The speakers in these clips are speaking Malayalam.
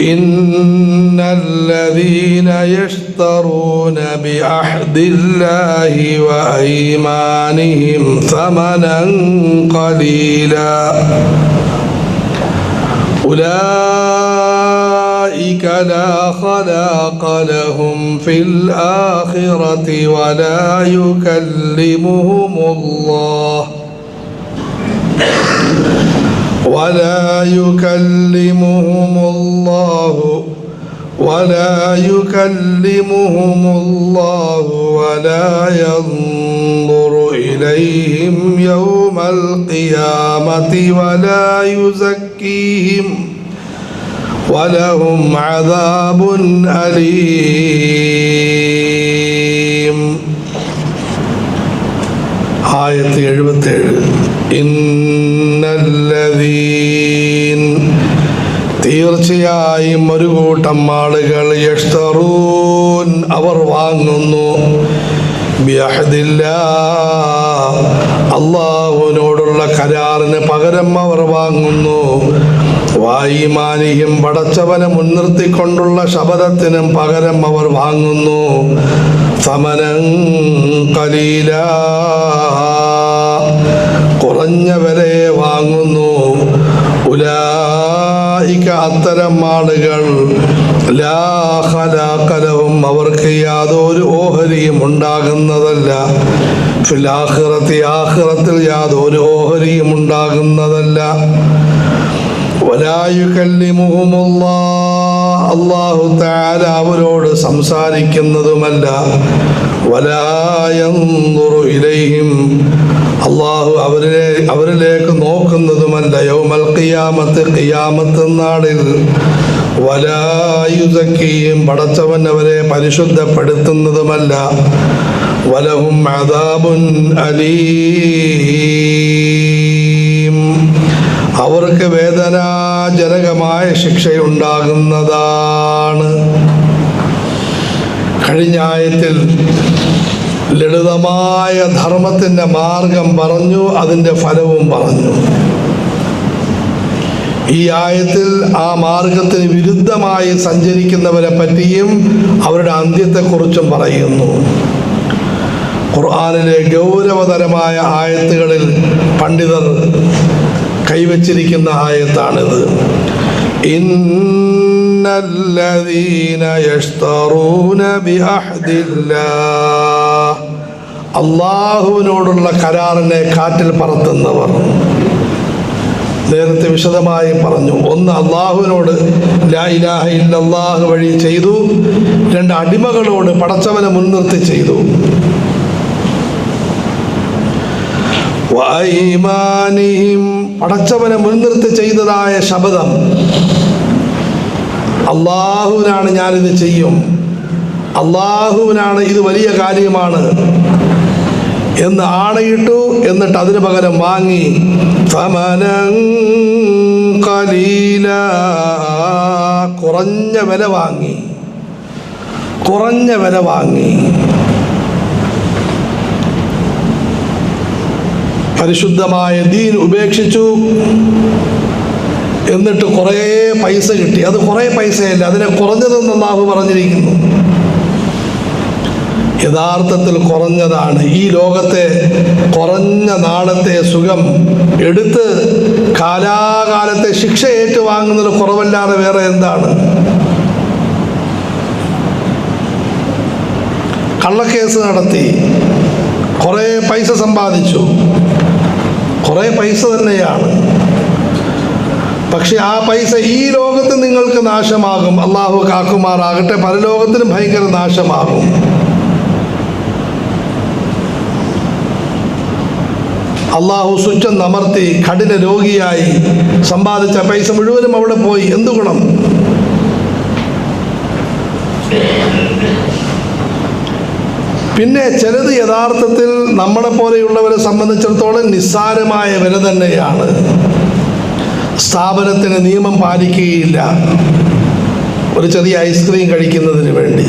إن الذين يشترون بعهد الله وأيمانهم ثمنا قليلا أولئك لا خلاق لهم في الآخرة ولا يكلمهم الله ولا يكلمهم الله ولا يكلمهم الله ولا ينظر إليهم يوم القيامة ولا يزكيهم ولهم عذاب أليم. آية 77 إن തീർച്ചയായും ഒരു കൂട്ടം ആളുകൾ അവർ വാങ്ങുന്നു. അള്ളാഹുവിനോടുള്ള കരാറിന് പകരം അവർ വാങ്ങുന്നു. വായിമാനിയും പടച്ചവനെ മുൻനിർത്തിക്കൊണ്ടുള്ള ശബദത്തിനും പകരം അവർ വാങ്ങുന്നു. സമനം കലീല. കുറഞ്ഞ അത്തരം ആളുകൾ ലാഹലാക്കലവും അവർക്ക് യാതൊരു ഓഹരിയും ഉണ്ടാകുന്നതല്ല. ഫിലാഹിറത്തി ആഹിറത്തിൽ യാതൊരു ഓഹരിയും ഉണ്ടാകുന്നതല്ല. അള്ളാഹു താര അവരോട് സംസാരിക്കുന്നതുമല്ല. വലായം ഇലൈഹിം അള്ളാഹു അവരിലെ അവരിലേക്ക് നോക്കുന്നതുമല്ല. യൗമൽ ഖിയാമത്ത് ഖിയാമത്ത് നാളിൽ വലായുതക്കിയും പടച്ചവൻ അവരെ പരിശുദ്ധപ്പെടുത്തുന്നതുമല്ല. വലവും അദാബുൻ അലീം. അവർക്ക് വേദനാജനകമായ ശിക്ഷയുണ്ടാകുന്നതാണ്. കഴിഞ്ഞ ആയത്തിൽ ലളിതമായ ധർമ്മത്തിന്റെ മാർഗം പറഞ്ഞു അതിന്റെ ഫലവും പറഞ്ഞു. ഈ ആയത്തിൽ ആ മാർഗത്തിന് വിരുദ്ധമായി സഞ്ചരിക്കുന്നവരെ പറ്റിയും അവരുടെ അന്ത്യത്തെക്കുറിച്ചും പറയുന്നു. ഖുർആാനിലെ ഗൗരവതരമായ ആയത്തുകളിൽ പണ്ഡിതർ കൈവച്ചിരിക്കുന്ന ആയത്താണിത്. ഇന്നല്ലദീന യഷ്തറൂന അള്ളാഹുവിനോടുള്ള കരാറിനെ കാറ്റിൽ പറത്തുന്നവർ. നേരത്തെ വിശദമായി പറഞ്ഞു ഒന്ന് അള്ളാഹുവിനോട് ലാ ഇലാഹ വഴി ചെയ്തു രണ്ട് അടിമകളോട് പടച്ചവനെ മുൻനിർത്തി ചെയ്തു. പടച്ചവനെ മുൻനിർത്തി ചെയ്തതായ ശബദം അള്ളാഹുവിനാണ് ഞാനിത് ചെയ്യും. അള്ളാഹുവിനാണ് ഇത് വലിയ കാര്യമാണ്. എന്ന് ആണയിട്ടു എന്നിട്ട് അതിന് പകരം വാങ്ങി. ഖലീല കുറഞ്ഞ വില വാങ്ങി. കുറഞ്ഞ വില വാങ്ങി. പരിശുദ്ധമായ ദീൻ ഉപേക്ഷിച്ചു. എന്നിട്ട് കുറേ പൈസ കിട്ടി. അത് കുറേ പൈസയല്ല. അതിനെ കുറഞ്ഞതെന്ന് അള്ളാഹു പറഞ്ഞിരിക്കുന്നു. യഥാർത്ഥത്തിൽ കുറഞ്ഞതാണ്. ഈ ലോകത്തെ കുറഞ്ഞ നാളത്തെ സുഖം എടുത്ത് കാലാകാലത്തെ ശിക്ഷ ഏറ്റുവാങ്ങുന്നത് കുറവല്ലാതെ വേറെ എന്താണ്? കള്ളക്കേസ് നടത്തി. കുറേ പൈസ സമ്പാദിച്ചു. കുറേ പൈസ തന്നെയാണ്. പക്ഷെ ആ പൈസ ഈ ലോകത്ത് നിങ്ങൾക്ക് നാശമാകും. അള്ളാഹു കാക്കുമാറാകട്ടെ. പരലോകത്തിനും ഭയങ്കര നാശമാകും. അള്ളാഹു സ്വിച്ച് നമർത്തി കഠിന രോഗിയായി സമ്പാദിച്ച പൈസ മുഴുവനും അവിടെ പോയി. എന്തു ഗുണം? പിന്നെ ചിലത് യഥാർത്ഥത്തിൽ നമ്മളെ പോലെയുള്ളവരെ സംബന്ധിച്ചിടത്തോളം നിസ്സാരമായ വില തന്നെയാണ്. സ്ഥാപനത്തിന് നിയമം പാലിക്കുകയില്ല. ഒരു ചെറിയ ഐസ്ക്രീം കഴിക്കുന്നതിന് വേണ്ടി.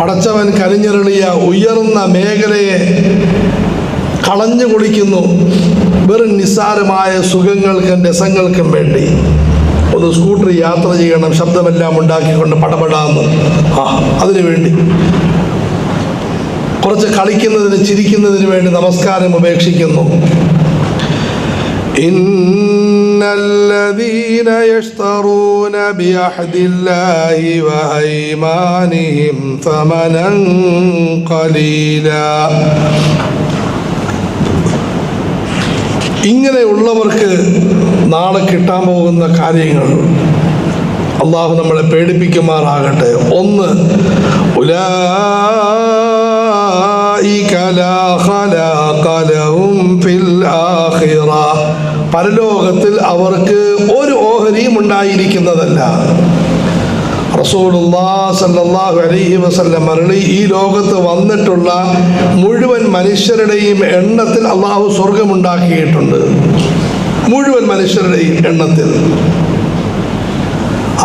പടച്ചവൻ കനിഞ്ഞെറിയ ഉയർന്ന മേഖലയെ കളഞ്ഞു കുളിക്കുന്നു. വെറും നിസ്സാരമായ സുഖങ്ങൾക്കും രസങ്ങൾക്കും വേണ്ടി. ഒന്ന് സ്കൂട്ടർ യാത്ര ചെയ്യണം ശബ്ദമെല്ലാം ഉണ്ടാക്കിക്കൊണ്ട് പടപടാന്ന്. ആ അതിനു വേണ്ടി. കുറച്ച് കളിക്കുന്നതിന് ചിരിക്കുന്നതിന് വേണ്ടി നമസ്കാരം ഉപേക്ഷിക്കുന്നു. إن الذين يشترون بعهد الله وأيمانهم ثمنا قليلا ഇങ്ങനെയുള്ളവർക്ക് നാളെ കിട്ടാൻ പോകുന്ന കാര്യങ്ങൾ അള്ളാഹു നമ്മളെ പേടിപ്പിക്കുമാറാകട്ടെ ഒന്ന് ഉലായിക ലാ ഖലാഖ ലഹും ഫിൽ ആഖിറ പരലോകത്തിൽ അവർക്ക് ഒരു ഓഹരിയും ഉണ്ടായിരിക്കുന്നതല്ല. അലൈഹി വസല്ലം അരുളി ഈ ലോകത്ത് വന്നിട്ടുള്ള മുഴുവൻ മനുഷ്യരുടെയും എണ്ണത്തിൽ അള്ളാഹു സ്വർഗമുണ്ടാക്കിയിട്ടുണ്ട് മുഴുവൻ മനുഷ്യരുടെയും എണ്ണത്തിൽ.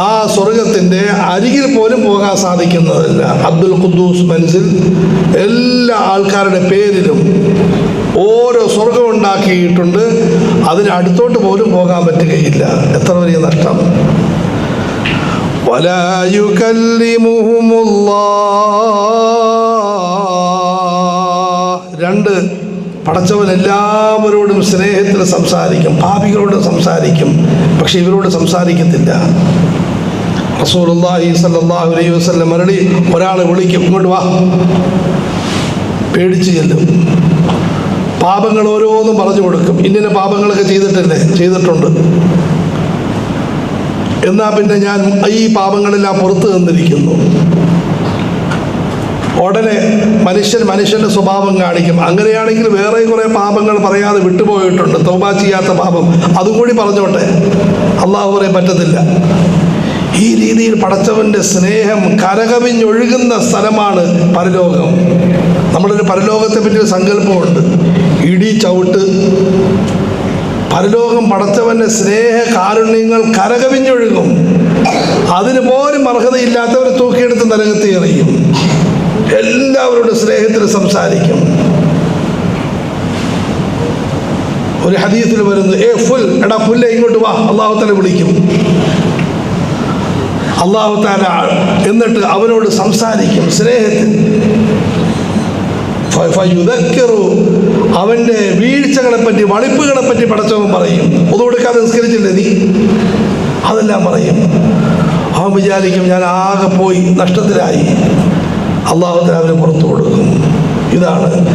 ആ സ്വർഗത്തിൻ്റെ അരികിൽ പോലും പോകാൻ സാധിക്കുന്നതല്ല അബ്ദുൽ ഖുദ്ദൂസ് മനസ്സിൽ എല്ലാ ആൾക്കാരുടെ പേരിലും ഓരോ സ്വർഗം ഉണ്ടാക്കിയിട്ടുണ്ട് അതിന് അടുത്തോട്ട് പോലും പോകാൻ പറ്റുകയില്ല എത്ര വലിയ നഷ്ടം ولا يكلمهم الله രണ്ട് പടച്ചവൻ എല്ലാവരോടും സ്നേഹത്തിൽ സംസാരിക്കും പാപികളോട് സംസാരിക്കും പക്ഷെ ഇവരോട് സംസാരിക്കത്തില്ല. റസൂലുള്ളാഹി സല്ലല്ലാഹു അലൈഹി വസല്ലം മരളി ഒരാളെ വിളിക്കും ഇങ്ങോട്ട് വാ. പേടിച്ച് ചെല്ലും. പാപങ്ങൾ ഓരോന്നും പറഞ്ഞു കൊടുക്കും. ഇന്നിന പാപങ്ങളൊക്കെ ചെയ്തിട്ടില്ലേ? ചെയ്തിട്ടുണ്ട്. എന്നാ പിന്നെ ഞാൻ ഈ പാപങ്ങളെല്ലാം പുറത്തു തന്നിരിക്കുന്നു ഉടനെ മനുഷ്യൻ മനുഷ്യന്റെ സ്വഭാവം കാണിക്കും. അങ്ങനെയാണെങ്കിൽ വേറെ കുറേ പാപങ്ങൾ പറയാതെ വിട്ടുപോയിട്ടുണ്ട്. തൗബ ചെയ്യാത്ത പാപം. അതും കൂടി പറഞ്ഞോട്ടെ. അള്ളാഹു പറയാൻ പറ്റത്തില്ല. ഈ രീതിയിൽ പടച്ചവന്റെ സ്നേഹം കരകവിഞ്ഞൊഴുകുന്ന സ്ഥലമാണ് പരലോകം. നമ്മളൊരു പരലോകത്തെ പറ്റി ഒരു സങ്കല്പമുണ്ട്. ഇടി ചവിട്ട്. പരലോകം പടച്ചവന്റെ സ്നേഹ കാരുണ്യങ്ങൾ കരകവിഞ്ഞൊഴുകും. അതിന് പോലും അർഹതയില്ലാത്തവരെ തൂക്കിയെടുത്ത് നരകത്തി എറിയും. എല്ലാവരോടും സ്നേഹത്തിൽ സംസാരിക്കും. ഒരു ഹദീസിൽ വരുന്നു ഏ ഫുൽ എടാ പുല്ല ഇങ്ങോട്ട് വാ അള്ളാഹു തല വിളിക്കും. അള്ളാഹു താല എന്നിട്ട് അവനോട് സംസാരിക്കും സ്നേഹത്തിൽ. അവന്റെ വീഴ്ചകളെ പറ്റി വളിപ്പുകളെ പറ്റി പടച്ചവൻ പറയും. ഒതു കൊടുക്കാതെ നിസ്കരിച്ചില്ലേ നീ? അതെല്ലാം പറയും. അവൻ വിചാരിക്കും ഞാൻ ആകെ പോയി നഷ്ടത്തിലായി. അള്ളാഹുത്തിന് അവന് പുറത്തു കൊടുക്കും. ഇതാണ്.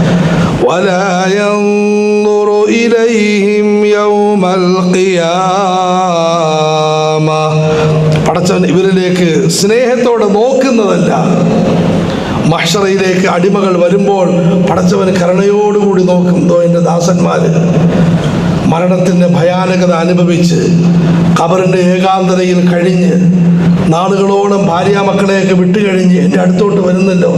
പടച്ചവൻ ഇവരിലേക്ക് സ്നേഹത്തോടെ നോക്കുന്നതല്ല. മഹ്ഷറയിലേക്ക് അടിമകൾ വരുമ്പോൾ പടച്ചവൻ കരുണയോടുകൂടി നോക്കും. ദോ എന്റെ ദാസന്മാർ മരണത്തിന്റെ ഭയാനകത അനുഭവിച്ച് കബറിന്റെ ഏകാന്തതയിൽ കഴിഞ്ഞ് നാളുകളോളം ഭാര്യാമക്കളെയൊക്കെ വിട്ടുകഴിഞ്ഞ് എന്റെ അടുത്തോട്ട് വരുന്നല്ലോ.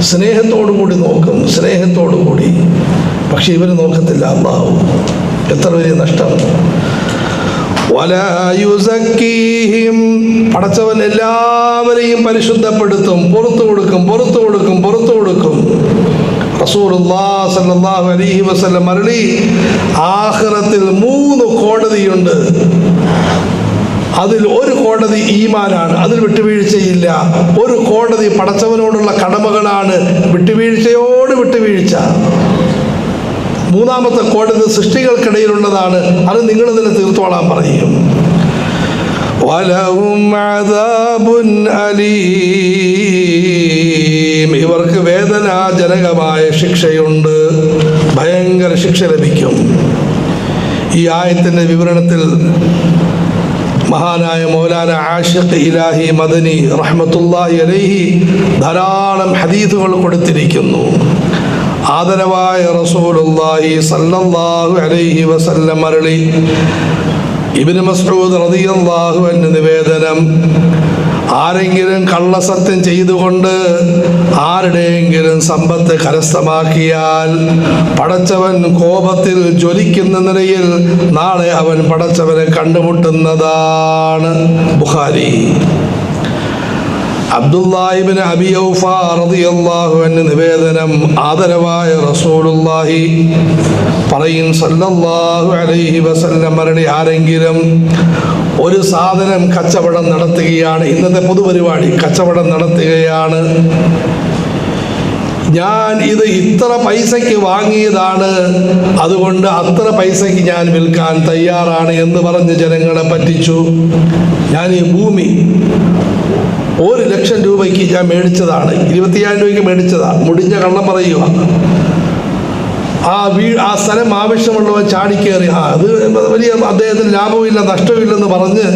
സ്നേഹത്തോടു കൂടി നോക്കും സ്നേഹത്തോടു കൂടി പക്ഷെ ഇവർ നോക്കത്തില്ല അള്ളാഹു എത്ര വലിയ നഷ്ടം. പടച്ചവൻ എല്ലാവരെയും പരിശുദ്ധപ്പെടുത്തും പുറത്തു കൊടുക്കും പുറത്തു കൊടുക്കും പുറത്തു കൊടുക്കും. അരുളി ആഖിറത്തിൽ മൂന്ന് കോടതിയുണ്ട്. അതിൽ ഒരു കോടതി ഈമാനാണ് അതിൽ വിട്ടുവീഴ്ചയില്ല. ഒരു കോടതി പടച്ചവനോടുള്ള കടമകളാണ് വിട്ടുവീഴ്ചയോട് വിട്ടുവീഴ്ച. മൂന്നാമത്തെ കോടതി സൃഷ്ടികൾക്കിടയിലുള്ളതാണ് അത് നിങ്ങൾ തന്നെ തീർത്തോളാൻ പറയും. അലീം ഇവർക്ക് വേദനാജനകമായ ശിക്ഷയുണ്ട്. ഭയങ്കര ശിക്ഷ ലഭിക്കും. ഈ ആയത്തിന്റെ വിവരണത്തിൽ മഹാനായ മൗലാന ആഷിഖ് ഇലാഹി മദനി റഹ്മത്തുല്ലാഹി അലൈഹി ധാരാളം ഹദീസുകൾ കൊടുത്തിരിക്കുന്നു. ആദരവായ റസൂലുള്ളാഹി സല്ലല്ലാഹു അലൈഹി വസല്ലം അരുളി ഇബ്നു മസ്ഊദ് റളിയല്ലാഹു അൻഹു നിവേദനം ആരെങ്കിലും കള്ളസത്യം ചെയ്തുകൊണ്ട് ആരുടെയെങ്കിലും സമ്പത്ത് കരസ്ഥമാക്കിയാൽ പടച്ചവൻ കോപത്തിൽ ജ്വലിക്കുന്ന നിലയിൽ നാളെ അവൻ പടച്ചവനെ കണ്ടുമുട്ടുന്നതാണ് ബുഖാരി. അബ്ദുല്ലാഹിബിന് അബിയൗഫ റളിയല്ലാഹു അൻഹു നിവേദനം ആദരവായ റസൂലുള്ളാഹി പറയും സല്ലല്ലാഹു അലൈഹി വസല്ലമരുടെ ആരെങ്കിലും ഒരു സാധനം കച്ചവടം നടത്തുകയാണ് ഇന്നത്തെ പൊതുപരിപാടി കച്ചവടം നടത്തുകയാണ്. ഞാൻ ഇത് ഇത്ര പൈസയ്ക്ക് വാങ്ങിയതാണ് അതുകൊണ്ട് അത്ര പൈസയ്ക്ക് ഞാൻ വിൽക്കാൻ തയ്യാറാണ് എന്ന് പറഞ്ഞ് ജനങ്ങളെ പറ്റിച്ചു. ഞാൻ ഈ ഭൂമി ഒരു ലക്ഷം രൂപയ്ക്ക് ഞാൻ മേടിച്ചതാണ് ഇരുപത്തിയായിരം രൂപയ്ക്ക് മേടിച്ചതാണ്. മുടിഞ്ഞ കള്ളം പറയുക. ആ വീ ആ സ്ഥലം ആവശ്യമുള്ളവൻ ചാടിക്കേറി. ആ അത് വലിയ അദ്ദേഹത്തിന് ലാഭമില്ല നഷ്ടമില്ലെന്ന് പറഞ്ഞ്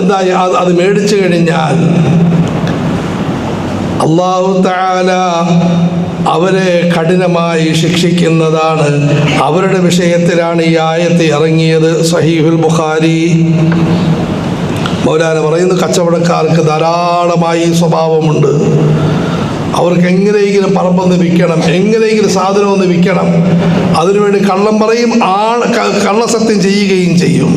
എന്താ അത് മേടിച്ചു കഴിഞ്ഞാൽ അള്ളാഹു താല അവരെ കഠിനമായി ശിക്ഷിക്കുന്നതാണ്. അവരുടെ വിഷയത്തിലാണ് ഈ ആയത്ത് ഇറങ്ങിയത്. സഹീഹുൽ ബുഖാരി മൗലാന പറയുന്നു കച്ചവടക്കാർക്ക് ധാരാളമായി സ്വഭാവമുണ്ട്. അവർക്ക് എങ്ങനെയെങ്കിലും പറമ്പൊന്ന് വിൽക്കണം എങ്ങനെയെങ്കിലും സാധനം ഒന്ന് വിൽക്കണം. അതിനുവേണ്ടി കള്ളം പറയും ആൾ കള്ളസത്യം ചെയ്യുകയും ചെയ്യും.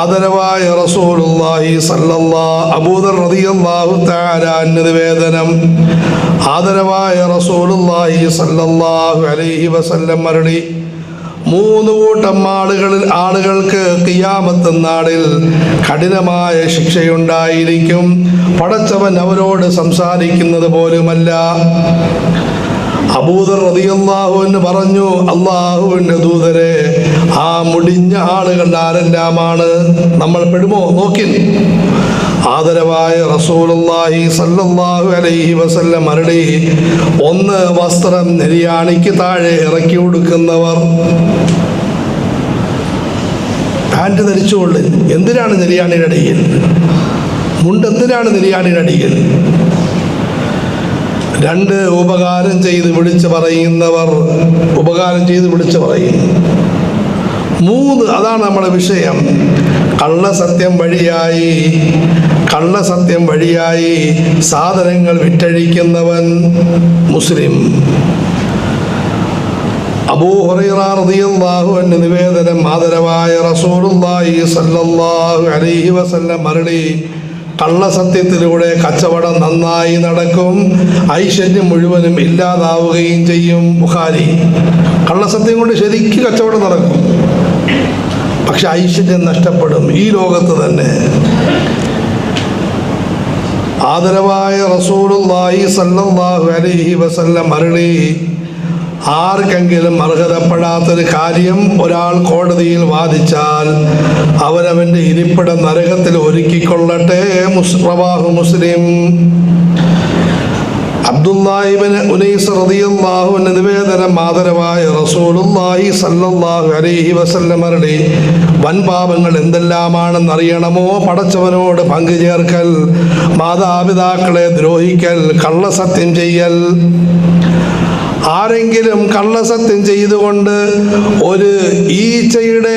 ആദരവായ റസൂലുള്ളാഹി സല്ലല്ലാ അബൂദർ റളിയല്ലാഹു തആല നിവേദനം. ആദരവായ റസൂലുള്ളാഹി സല്ലല്ലാഹു അലൈഹി വസല്ലം മരളി മൂന്ന് കൂട്ടം ആളുകളിൽ ആളുകൾക്ക് കിയാമത്ത് നാളിൽ കഠിനമായ ശിക്ഷയുണ്ടായിരിക്കും. പടച്ചവൻ അവരോട് സംസാരിക്കുന്നത് പോലുമല്ല. അബൂദർ റളിയല്ലാഹു എന്ന് പറഞ്ഞു അള്ളാഹുവിന്റെ ദൂതരെ ആ മുടിഞ്ഞ ആളുകൾ ആരെല്ലാമാണ്? നമ്മൾ പെടുമോ? നോക്കി ആദരവായ റസൂലുള്ളാഹി സല്ലല്ലാഹു അലൈഹി വസല്ലം മരടി ഒന്ന് വസ്ത്രം നെരിയാണിക്ക് താഴെ ഇറക്കി കൊടുക്കുന്നവർ. പാന്റ് ധരിച്ചുകൊണ്ട് എന്തിനാണ് നെരിയാണിയുടെ അടിയിൽ? മുണ്ട് എന്തിനാണ് നെരിയാണിയുടെ അടിയിൽ? രണ്ട് ഉപകാരം ചെയ്ത് വിളിച്ചു പറയുന്നവർ ഉപകാരം ചെയ്ത് വിളിച്ചു പറയും. മൂന്ന് അതാണ് നമ്മുടെ വിഷയം. കള്ളസത്യം വഴിയായി കള്ളസത്യം വഴിയായി സാധനങ്ങൾ വിറ്റഴിക്കുന്നവൻ മുസ്ലിം. അബൂഹുറൈറാഹു എന്ന നിവേദനം ആദരവായ റസൂലുള്ളാഹി സല്ലല്ലാഹു അലൈഹി വസല്ലം മരളി കള്ളസത്യത്തിലൂടെ കച്ചവടം നന്നായി നടക്കും. ഐശ്വര്യം മുഴുവനും ഇല്ലാതാവുകയും ചെയ്യും ബുഹാരി കള്ളസത്യം കൊണ്ട് ശരിക്ക് കച്ചവടം നടക്കും. പക്ഷെ ഐശ്വര്യം നഷ്ടപ്പെടും. ഈ ലോകത്ത് തന്നെ. ആദരവായ റസൂലുള്ളാഹി സല്ലല്ലാഹു അലൈഹി വസല്ലം അരുളി. ആർക്കെങ്കിലും അർഹതപ്പെടാത്തൊരു കാര്യം ഒരാൾ കോടതിയിൽ വാദിച്ചാൽ അവനവന്റെ ഇരിപ്പിടം നരകത്തിൽ ഒരുക്കിക്കൊള്ളട്ടെ പ്രവാഹു മുസ്ലിം. അബ്ദുല്ലാഹിബിന് ഉനൈസ് റളിയല്ലാഹു അൻഹു നിവേദനം ആദരവായ റസൂലുള്ളാഹി സല്ലല്ലാഹു അലൈഹി വസല്ലം വൻപാപങ്ങൾ വൻ പാപങ്ങൾ എന്തെല്ലാമാണെന്ന് അറിയണമോ പടച്ചവനോട് പങ്കുചേർക്കൽ മാതാപിതാക്കളെ ദ്രോഹിക്കൽ കള്ളസത്യം ചെയ്യൽ. ആരെങ്കിലും കള്ളസത്യം ചെയ്തുകൊണ്ട് ഒരു ഈച്ചയുടെ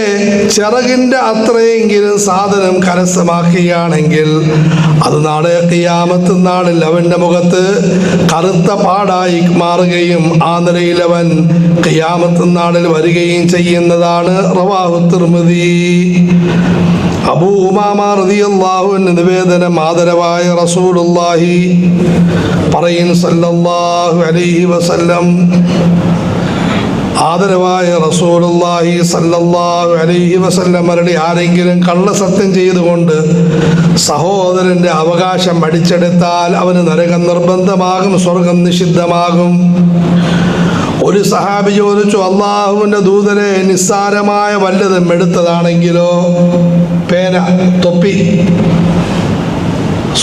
ചിറകിന്റെ അത്രയെങ്കിലും സാധനം കരസ്ഥമാക്കുകയാണെങ്കിൽ അത് നാളെ നാളിൽ അവന്റെ മുഖത്ത് കറുത്ത പാടായി മാറുകയും ആ നിലയിൽ അവൻ കിയാമത്ത് നാളിൽ വരികയും ചെയ്യുന്നതാണ് റവാഹു തിർമതി അബൂ ഉമാമ റളിയല്ലാഹു അൻഹു നിവേദനം ആദരവായ പറയും സല്ലല്ലാഹു അലൈഹി വസല്ലം. ആദരവായ സല്ലല്ലാഹു അലൈഹി കള്ള സത്യം ചെയ്തുകൊണ്ട് സഹോദരന്റെ അവകാശം അടിച്ചെടുത്താൽ അവന് നരകം നിർബന്ധമാകും സ്വർഗം നിഷിദ്ധമാകും. ഒരു സഹാബി ചോദിച്ചു അള്ളാഹുവിന്റെ ദൂതനെ നിസ്സാരമായ വല്ലതും എടുത്തതാണെങ്കിലോ? പേന തൊപ്പി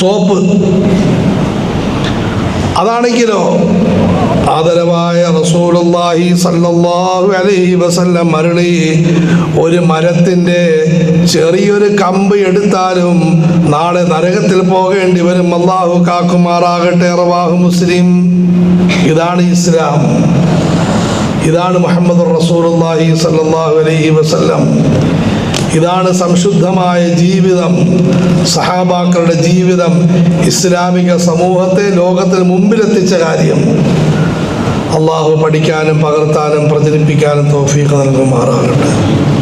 സോപ്പ്. അതാണെങ്കിലോ ആദരവായ റസൂലുള്ളാഹി സല്ലല്ലാഹു അലൈഹി വസല്ലം മരണി ഒരു മരത്തിന്റെ ചെറിയൊരു കമ്പ് എടുത്താലും നാളെ നരകത്തിൽ പോകേണ്ടി വരും. അള്ളാഹു കാക്കുമാറാകട്ടെ റവാഹു മുസ്ലിം. ഇതാണ് ഇസ്ലാം. ഇതാണ് മുഹമ്മദ് റസൂലുള്ളാഹി സല്ലല്ലാഹു അലൈഹി വസല്ലം. ഇതാണ് സംശുദ്ധമായ ജീവിതം. സഹാബാക്കളുടെ ജീവിതം. ഇസ്ലാമിക സമൂഹത്തെ ലോകത്തിന് മുമ്പിലെത്തിച്ച കാര്യം. അള്ളാഹു പഠിക്കാനും പകർത്താനും പ്രചരിപ്പിക്കാനും തോഫീക്ക് നൽകുമാറാകട്ടെ.